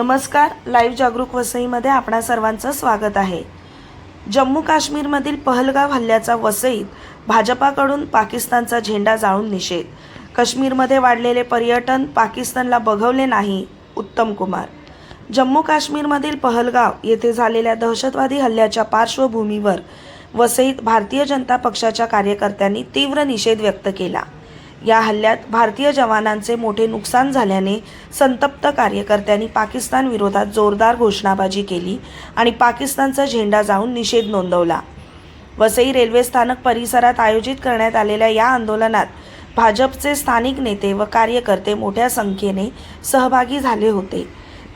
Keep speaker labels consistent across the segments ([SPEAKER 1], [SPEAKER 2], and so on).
[SPEAKER 1] नमस्कार लाईव्ह जागरूक वसईमध्ये आपणा सर्वांचं स्वागत आहे. जम्मू काश्मीरमधील पहलगाव हल्ल्याचा वसईत भाजपाकडून पाकिस्तानचा झेंडा जाळून निषेध. काश्मीरमध्ये वाढलेले पर्यटन पाकिस्तानला बघवले नाही उत्तम कुमार. जम्मू काश्मीरमधील पहलगाव येथे झालेल्या दहशतवादी हल्ल्याच्या पार्श्वभूमीवर वसईत भारतीय जनता पक्षाच्या कार्यकर्त्यांनी तीव्र निषेध व्यक्त केला. या हल्ल्यात भारतीय जवानांचे मोठे नुकसान झाल्याने संतप्त कार्यकर्त्यांनी पाकिस्तान विरोधात जोरदार घोषणाबाजी केली आणि पाकिस्तानचा झेंडा जाऊन निषेध नोंदवला. वसई रेल्वे स्थानक परिसरात आयोजित करण्यात आलेल्या या आंदोलनात भाजपचे स्थानिक नेते व कार्यकर्ते मोठ्या संख्येने सहभागी झाले होते.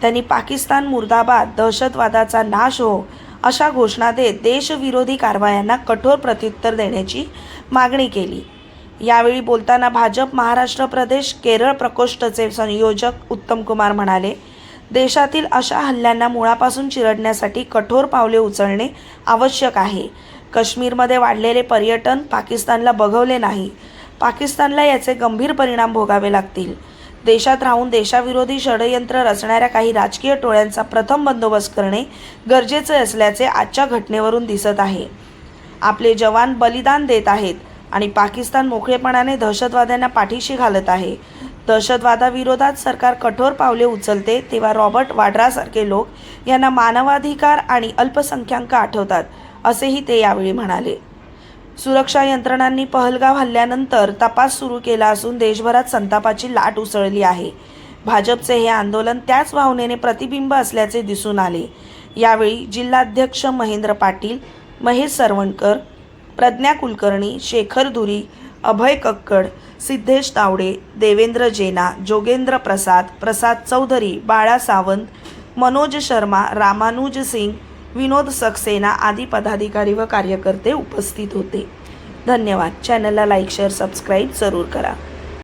[SPEAKER 1] त्यांनी पाकिस्तान मुर्दाबाद दहशतवादाचा नाश हो अशा घोषणा देत देशविरोधी कारवायांना कठोर प्रत्युत्तर देण्याची मागणी केली. यावेळी बोलताना भाजप महाराष्ट्र प्रदेश केरळ प्रकोष्ठचे संयोजक उत्तम कुमार म्हणाले देशातील अशा हल्ल्यांना मुळापासून चिरडण्यासाठी कठोर पावले उचलणे आवश्यक आहे. काश्मीरमध्ये वाढलेले पर्यटन पाकिस्तानला बघवले नाही. पाकिस्तानला याचे गंभीर परिणाम भोगावे लागतील. देशात राहून देशाविरोधी षडयंत्र रचणाऱ्या काही राजकीय टोळ्यांचा प्रथम बंदोबस्त करणे गरजेचे असल्याचे आजच्या घटनेवरून दिसत आहे. आपले जवान बलिदान देत आहेत. आणि पाकिस्तान मोकळेपणाने दहशतवाद्यांना पाठीशी घालत आहे. दहशतवादाविरोधात सरकार कठोर पावले उचलते तेव्हा रॉबर्ट वाड्रासारखे लोक यांना मानवाधिकार आणि अल्पसंख्याक आठवतात असेही ते यावेळी म्हणाले. सुरक्षा यंत्रणांनी पहलगाव हल्ल्यानंतर तपास सुरू केला असून देशभरात संतापाची लाट उसळली आहे. भाजपचे हे आंदोलन त्याच भावनेने प्रतिबिंब असल्याचे दिसून आले. यावेळी जिल्हाध्यक्ष महेंद्र पाटील महेश सरवणकर प्रज्ञा कुलकर्णी शेखर धुरी अभय कक्कड सिद्धेश तावडे देवेंद्र जेना जोगेंद्र प्रसाद प्रसाद चौधरी बाळा सावंत मनोज शर्मा रामानुज सिंग विनोद सक्सेना आदी पदाधिकारी व कार्यकर्ते उपस्थित होते. धन्यवाद. चॅनलला लाईक शेअर सबस्क्राईब जरूर करा.